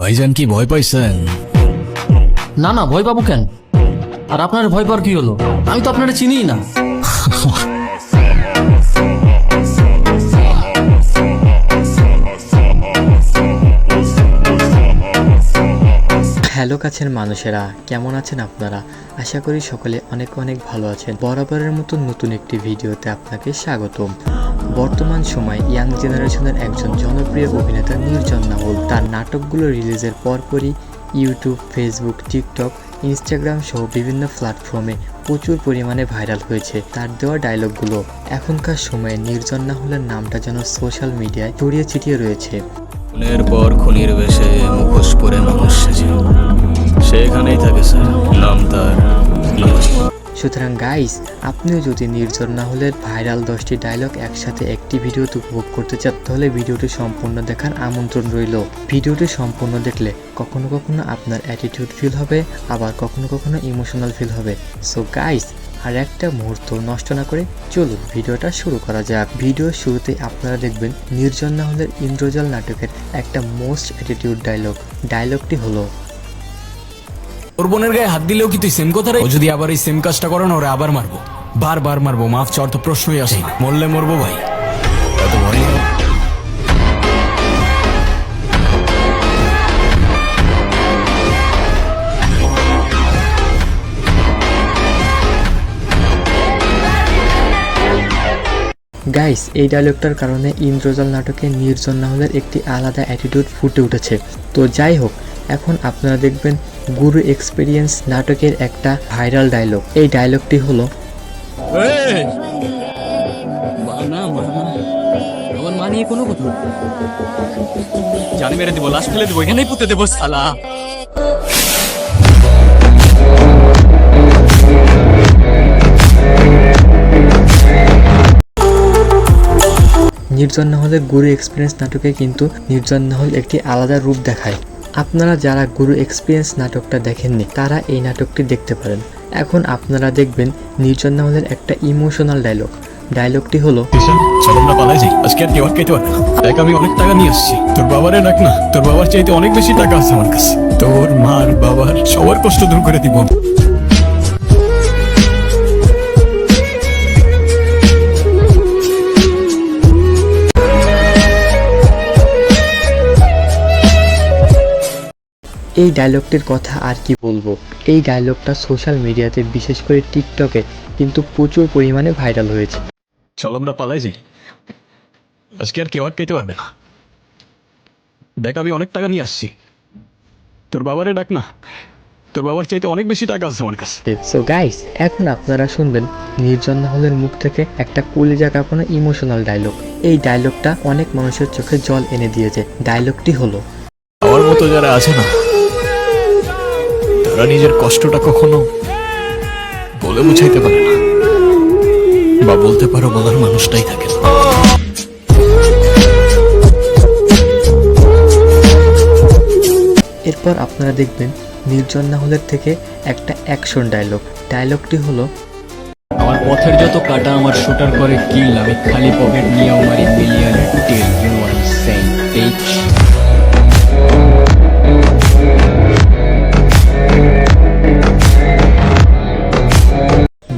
ভাইজান কি ভয় পাইছেন? না না ভয় পাবো কেন? আর আপনার ভয় পাওয়ার কি হলো? আমি তো আপনারা চিনিই না। হ্যালো কাছের মানুষেরা, কেমন আছেন আপনারা? আশা করি সকলে অনেক অনেক ভালো আছেন। বরাবরের মতো নতুন একটি ভিডিওতে আপনাকে স্বাগতম। বর্তমান সময়ে ইয়াং জেনারেশনের একজন জনপ্রিয় অভিনেতা নির্জন নাহুল। তার নাটকগুলো রিলিজের পরপরই ইউটিউব, ফেসবুক, টিকটক, ইনস্টাগ্রাম সহ বিভিন্ন প্ল্যাটফর্মে প্রচুর পরিমাণে ভাইরাল হয়েছে তার দেওয়া ডায়লগগুলো। এখনকার সময়ে নির্জন নাহুলের নামটা যেন সোশ্যাল মিডিয়ায় ছড়িয়ে ছিটিয়ে রয়েছে। খুনের পর খুনির বেশে মুখোশ পরে মানুষ সেজে। সে এখানেই থাকে, স্যার। নাম তার সুতরাং গাইস আপনিও যদি নির্জন না হলে ভাইরাল দশটি ডায়লগ একসাথে একটি ভিডিওতে উপভোগ করতে চান, তাহলে ভিডিওটি সম্পূর্ণ দেখার আমন্ত্রণ রইল। ভিডিওটি সম্পূর্ণ দেখলে কখনো কখনো আপনার অ্যাটিটিউড ফিল হবে, আবার কখনো কখনো ইমোশনাল ফিল হবে। সো গাইস আর একটা মুহূর্ত নষ্ট না করে চলুন ভিডিওটা শুরু করা যাক। ভিডিও শুরুতে আপনারা দেখবেন নির্জন না হলে ইন্দ্রজাল নাটকের একটা মোস্ট অ্যাটিটিউড ডায়লগ ডায়লগটি হলো ওর বোনের গায়ে হাত দিলেও কি তুই সেম কথা রে? ও যদি আবার এই সেম কাজটা করে না, ওরে আবার মারবো বারবার মারবো, মাফ চাওয়ার তো প্রশ্নই আসে না। মরলে মরবো ভাই। গাইস এই ডায়লগটার কারণে ইন্দ্রজাল নাটকে নির্জন নাহলের একটি আলাদা অ্যাটিটিউড ফুটে উঠেছে তো যাই হোক এখন আপনারা দেখবেন গুরু এক্সপিরিয়েন্স নাটকের একটা ভাইরাল ডায়লগ এই ডায়লগটি হলো নিয়ে কোনো কথা জানি মেরে দিব লাশ ফেলে দিব এখানেই পুঁতে দেবো সালা। নির্জন নাহলের গুরু এক্সপিরিয়েন্স নাটকে কিন্তু নির্জন নাহল একটি আলাদা রূপ দেখায়। আপনারা যারা গুরু এক্সপিরিয়েন্স নাটকটা দেখেননি, তারা এই নাটকটি দেখতে পারেন। এখন আপনারা দেখবেন নির্জন নাহলের একটা ইমোশনাল ডায়লগ ডায়লগটি হলো চলো দেখ আমি অনেক টাকা নিয়ে আসছি। তোর বাবারে ডাক না। তোর বাবার চাইতে অনেক বেশি টাকা আছে আমার কাছে। তোর মার বাবার সবার কষ্ট দূর করে দিব। এই ডায়লগটির কথা আর কি বলব? এই ডায়লগটা সোশ্যাল মিডিয়াতে বিশেষ করে টিকটকে কিন্তু প্রচুর পরিমাণে ভাইরাল হয়েছে। চলো আমরা পালাই যাই। আজকে আর কেউ আর খাইতে পারবে না। দেখ আমি অনেক টাকা নিয়ে আসছি। তোর বাবারে ডাক না। তোর বাবার চাইতে অনেক বেশি টাকা আছে আমার কাছে। সো গাইস এখন আপনারা শুনবেন নির্জন হলের মুখ থেকে একটা কলিজা কাঁপানো ইমোশনাল ডায়লগ এই ডায়লগটা অনেক মানুষের চোখে জল এনে দিয়েছে। ডায়লগটি হলো আমার মতো যারা আছে না তারা নিজের কষ্টটা কখনো বলে বুঝাইতে পারে না। বা বলতে পারো বলার মানুষটাই থাকে না। এরপর আপনারা দেখবেন নির্জন হলের থেকে একটা অ্যাকশন ডায়লগ। ডায়লগটি হলো আমার পথের যত কাটা আমার শুটার করে কিল। আমি খালি পকেট নিয়ে আমার মিলিয়নের till you know I saying H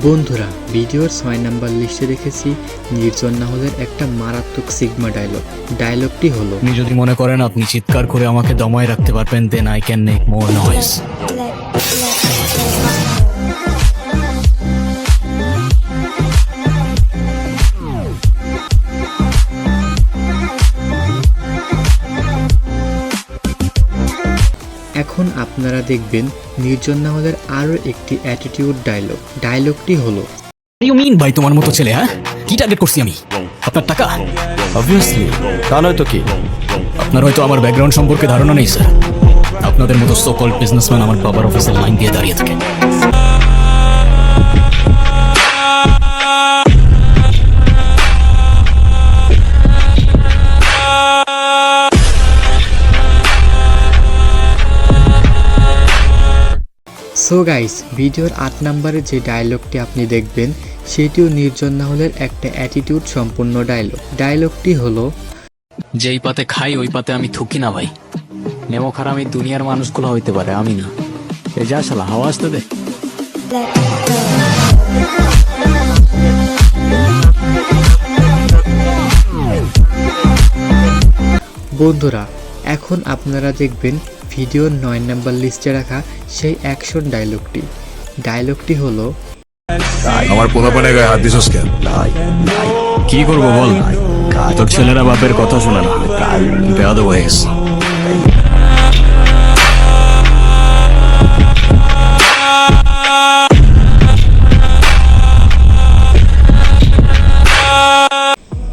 বন্ধুরা ভিডিওর ছয় নাম্বার লিস্টে রেখেছি নির্জন হলের একটা মারাত্মক সিগমা ডায়লগ ডায়লগটি হলো আপনি যদি মনে করেন আপনি চিৎকার করে আমাকে দমায় রাখতে পারবেন then I can make more noise এখন আপনারা দেখবেন নির্জন হলের আরও একটি অ্যাটিটিউড ডায়লগ ডায়লগটি হলো ইউ মিন ভাই তোমার মতো ছেলে হ্যাঁ? কি টার্গেট করছি আমি? আপনার টাকা? অবভিয়াসলি তা নয় তো কি? আপনার হয়তো আমার ব্যাকগ্রাউন্ড সম্পর্কে ধারণা নেই স্যার আপনাদের মতো সকল বিজনেসম্যান আমার বাবার অফিসের লাইন দিয়ে দাঁড়িয়ে থাকে সো গাইস ভিডিওর আট নম্বরে যে ডায়লগটি আপনি দেখবেন সেটিও নির্জন হলের একটা অ্যাটিটিউড সম্পূর্ণ ডায়লগ ডায়লগটি হলো যেই পাতে খাই ওই পাতে আমি থুকি না ভাই। নেমো খারামি দুনিয়ার মানুষগুলো হইতে পারে আমি না। এ যা শালা হাওয়া আসতে দে। বন্ধুরা এখন আপনারা দেখবেন ভিডিওর নয় নাম্বার লিস্টে রাখা সেই অ্যাকশন ডায়লগটি। ডায়লগটি হলো আমার পোলাপানে গায়ে হাত দিছস কেন? কি করব বল? তোর ছেলেরা বাপের কথা শোনে না। বেয়াদ হয়ে গেছে।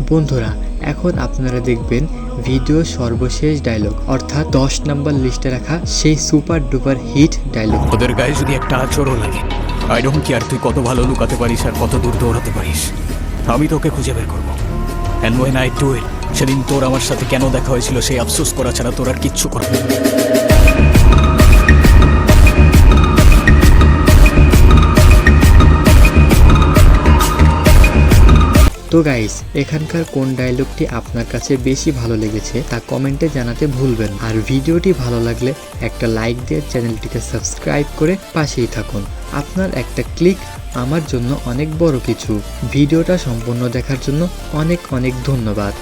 বন্ধুরা এখন আপনারা দেখবেন ভিডিও সর্বশেষ ডায়লগ অর্থাৎ দশ নাম্বার লিস্টে রাখা সেই সুপার ডুপার হিট ডায়লগ ওদের গায়ে যদি একটা আচরণ লাগে আই ডোন্ট কেয়ার তুই কত ভালো লুকাতে পারিস আর কত দূর দৌড়াতে পারিস। আমি তোকে খুঁজে বের করব। And when I do it সেদিন তোর আমার সাথে কেন দেখা হয়েছিল সেই আফসোস করা ছাড়া তোর আর কিচ্ছু করবে তো গাইস এখানকার কোন ডায়লগটি আপনার কাছে বেশি ভালো লেগেছে তা কমেন্টে জানাতে ভুলবেন আর ভিডিওটি ভালো লাগলে একটা লাইক দিয়ে চ্যানেলটিকে সাবস্ক্রাইব করে পাশেই থাকুন। আপনার একটা ক্লিক আমার জন্য অনেক বড় কিছু। ভিডিওটা সম্পূর্ণ দেখার জন্য অনেক অনেক ধন্যবাদ।